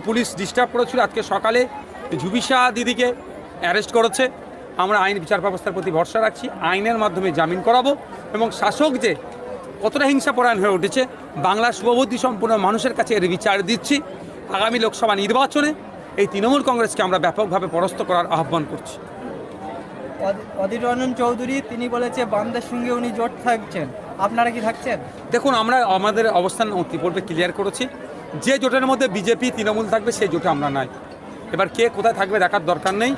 Police disturb করেছিল আজকে সকালে। ঝুবিশা দিদিকে অ্যারেস্ট করেছে। আমরা আইন বিচার ব্যবস্থার প্রতি ভরসা রাখছি। আইনের মাধ্যমে জামিন করাবো এবং শাসক যে কতটা হিংসাপরায়ণ হয়ে উঠেছে বাংলার শুভবুদ্ধি সম্পূর্ণ মানুষের কাছে এর বিচার দিচ্ছি। আগামী লোকসভা নির্বাচনে এই তৃণমূল কংগ্রেসকে আমরা ব্যাপকভাবে পরাস্ত করার আহ্বান করছি। অধ- অধীর রঞ্জন চৌধুরী তিনি বলেছে বামদের সঙ্গে উনি জোট থাকছেন। আপনারা কি থাকছেন? দেখুন আমরা আমাদের অবস্থান ইতিপূর্বে ক্লিয়ার করেছি। যে জোটের মধ্যে বিজেপি তৃণমূল থাকবে সেই জোটে আমরা নাই। এবার কে কোথায় থাকবে দেখার দরকার নেই।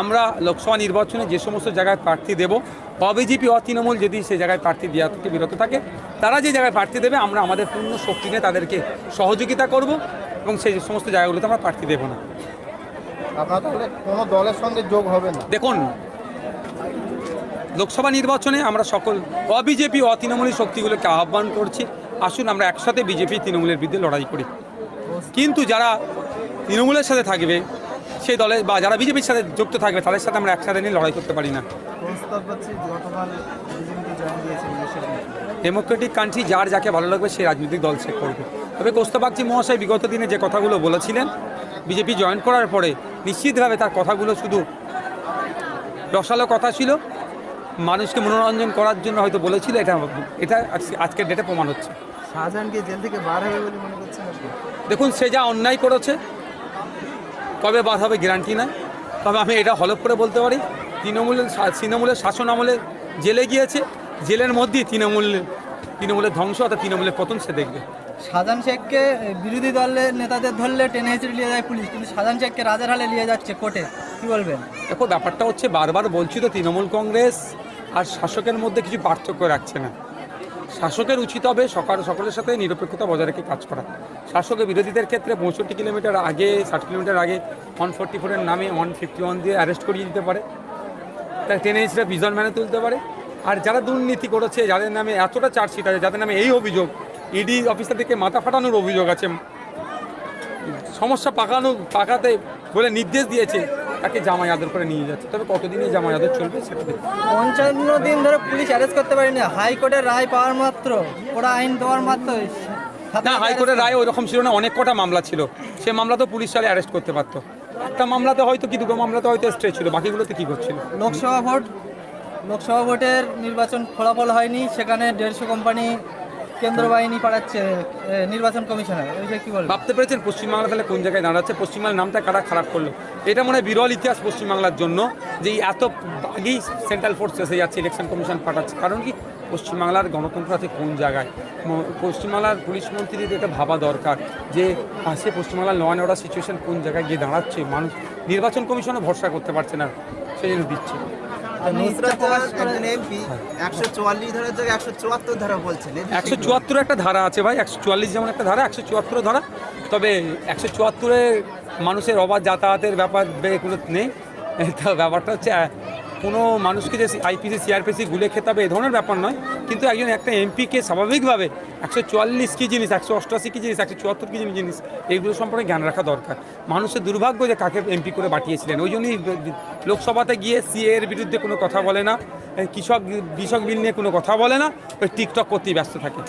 আমরা লোকসভা নির্বাচনে যে সমস্ত জায়গায় প্রার্থী দেব অবিজেপি অতৃণমূল যদি সেই জায়গায় প্রার্থী দেওয়া থেকে বিরত থাকে তারা যে জায়গায় প্রার্থী দেবে আমরা আমাদের পূর্ণ শক্তি নিয়ে তাদেরকে সহযোগিতা করব এবং সেই সমস্ত জায়গাগুলোতে আমরা প্রার্থী দেবো না। আপনার তাহলে কোনো দলের সঙ্গে যোগ হবে না? দেখুন লোকসভা নির্বাচনে আমরা সকল অবিজেপি অতৃণমূলী শক্তিগুলোকে আহ্বান করছি। আসুন, আমরা একসাথে বিজেপি তৃণমূলের বিরুদ্ধে লড়াই করি। কিন্তু যারা তৃণমূলের সাথে থাকবে সেই দলে বা যারা বিজেপির সাথে যুক্ত থাকবে, তাদের সাথে আমরা একসাথে নিয়ে লড়াই করতে পারি না। ডেমোক্রেটিক কান্ট্রি যার যাকে ভালো লাগবে সেই রাজনৈতিক দল সে করবে। তবে কোস্তবাগচি মহাশয় বিগত দিনে যে কথাগুলো বলেছিলেন, বিজেপি জয়েন করার পরে নিশ্চিতভাবে তার কথাগুলো শুধু রসালো কথা ছিল। মানুষকে মনোরঞ্জন করার জন্য হয়তো বলেছিল এটা এটা আজকের ডেটে প্রমাণ হচ্ছে। শাহজাহানকে জেল থেকে বার হবে বলে মনে করছেন দেখুন সে যা অন্যায় করেছে কবে বাদ হবে গ্যারান্টি নাই। তবে আমি এটা হলফ করে বলতে পারি তৃণমূলের তৃণমূলের শাসন আমলে জেলে গিয়েছে জেলের মধ্যেই তৃণমূল তৃণমূলের ধ্বংস অর্থাৎ তৃণমূলের পতন সে দেখবে। শাহজাহান শেখকে বিরোধী দলের নেতাদের ধরলে টেনে হেঁচড়ে নিয়ে যায় পুলিশ কিন্তু শাহজাহান শেখকে রাজার হালে নিয়ে যাচ্ছে কোর্টে কি বলবেন? দেখো ব্যাপারটা হচ্ছে বারবার বলছি তো তৃণমূল কংগ্রেস আর শাসকের মধ্যে কিছু পার্থক্য রাখছে না। শাসকের উচিত হবে সকাল সকলের সাথে নিরপেক্ষতা বজায় রেখে কাজ করা। শাসকের বিরোধীদের ক্ষেত্রে পঁয়ষট্টি কিলোমিটার আগে, ষাট কিলোমিটার আগে ওয়ান ফোর্টি ফোরের নামে ওয়ান ফিফটি ওয়ান দিয়ে অ্যারেস্ট করিয়ে দিতে পারে। তার টেনে হিসেবে বিজন ম্যানে তুলতে পারে। আর যারা দুর্নীতি করেছে, যাদের নামে এতটা চার্জশিট আছে, যাদের নামে এই অভিযোগ ইডি অফিসার থেকে মাথা ফাটানোর অভিযোগ আছে, সমস্যা পাকানো পাকাতে বলে নির্দেশ দিয়েছে তাকে জামাই আদর করে নিয়ে যাচ্ছে। তবে কতদিনে জামাই আদর চলবে সেটা পঞ্চান্ন দিন ধরে পুলিশ অ্যারেস্ট করতে পারেনি। হাইকোর্টের রায় পাওয়ার মাত্র। ওরা আইন দেওয়ার মাত্র। না হাইকোর্টের রায় ওই রকম ছিল না। অনেক কটা মামলা ছিল। সে মামলা তো পুলিশ চালে অ্যারেস্ট করতে পারতো। একটা মামলাতে হয়তো কি দুটো মামলাতে হয়তো স্ট্রে ছিল। বাকিগুলোতে কি করছিল লোকসভা ভোট। লোকসভা ভোটের নির্বাচন ফলাফল হয়নি। সেখানে দেড়শো কোম্পানি পাঠাচ্ছে নির্বাচন ভাবতে পেরেছেন পশ্চিমবাংলা তাহলে কোন জায়গায় দাঁড়াচ্ছে? পশ্চিমবাংলার নামটা কারা খারাপ করল? এটা মনে হয় বিরল ইতিহাস পশ্চিমবাংলার জন্য যে এত সেন্ট্রাল ফোর্স এসে যাচ্ছে ইলেকশন কমিশন পাঠাচ্ছে। কারণ কি? পশ্চিমবাংলার গণতন্ত্র আছে কোন জায়গায়? পশ্চিমবাংলার পুলিশ মন্ত্রীদের এটা ভাবা দরকার যে পাশে পশ্চিমবাংলার ল অ্যান্ড অর্ডার সিচুয়েশন কোন জায়গায় গিয়ে দাঁড়াচ্ছে? মানুষ, নির্বাচন কমিশনও ভরসা করতে পারছে না সেই জন্য দিচ্ছে। নুসরাত জাহান একজন এমপি একশো চুয়াল্লিশ ধারার জায়গায় একশো চুয়াত্তর ধারা বলছেন। একশো চুয়াত্তর একটা ধারা আছে ভাই একশো চুয়াল্লিশ যেমন একটা ধারা একশো চুয়াত্তর ধারা। তবে একশো চুয়াত্তরে মানুষের অবাধ যাতায়াতের ব্যাপার এগুলো নেই। তো ব্যাপারটা হচ্ছে কোনো মানুষকে যে আইপিসি, সিআরপিসি, গুলে খেতে হবে এ ধরনের ব্যাপার নয়। কিন্তু একজন একটা এমপিকে স্বাভাবিকভাবে একশো চুয়াল্লিশ কী জিনিস, একশো অষ্টআশি কী জিনিস, একশো চুয়াত্তর কী জিনিস এইগুলো সম্পর্কে জ্ঞান রাখা দরকার। মানুষের দুর্ভাগ্য যে কাকে এমপি করে পাঠিয়েছিলেন। ওই জন্যই লোকসভাতে গিয়ে সিএ এর বিরুদ্ধে কোনো কথা বলে না কৃষক কৃষক বিল নিয়ে কোনো কথা বলে না, ওই টিকটক করতেই ব্যস্ত থাকে।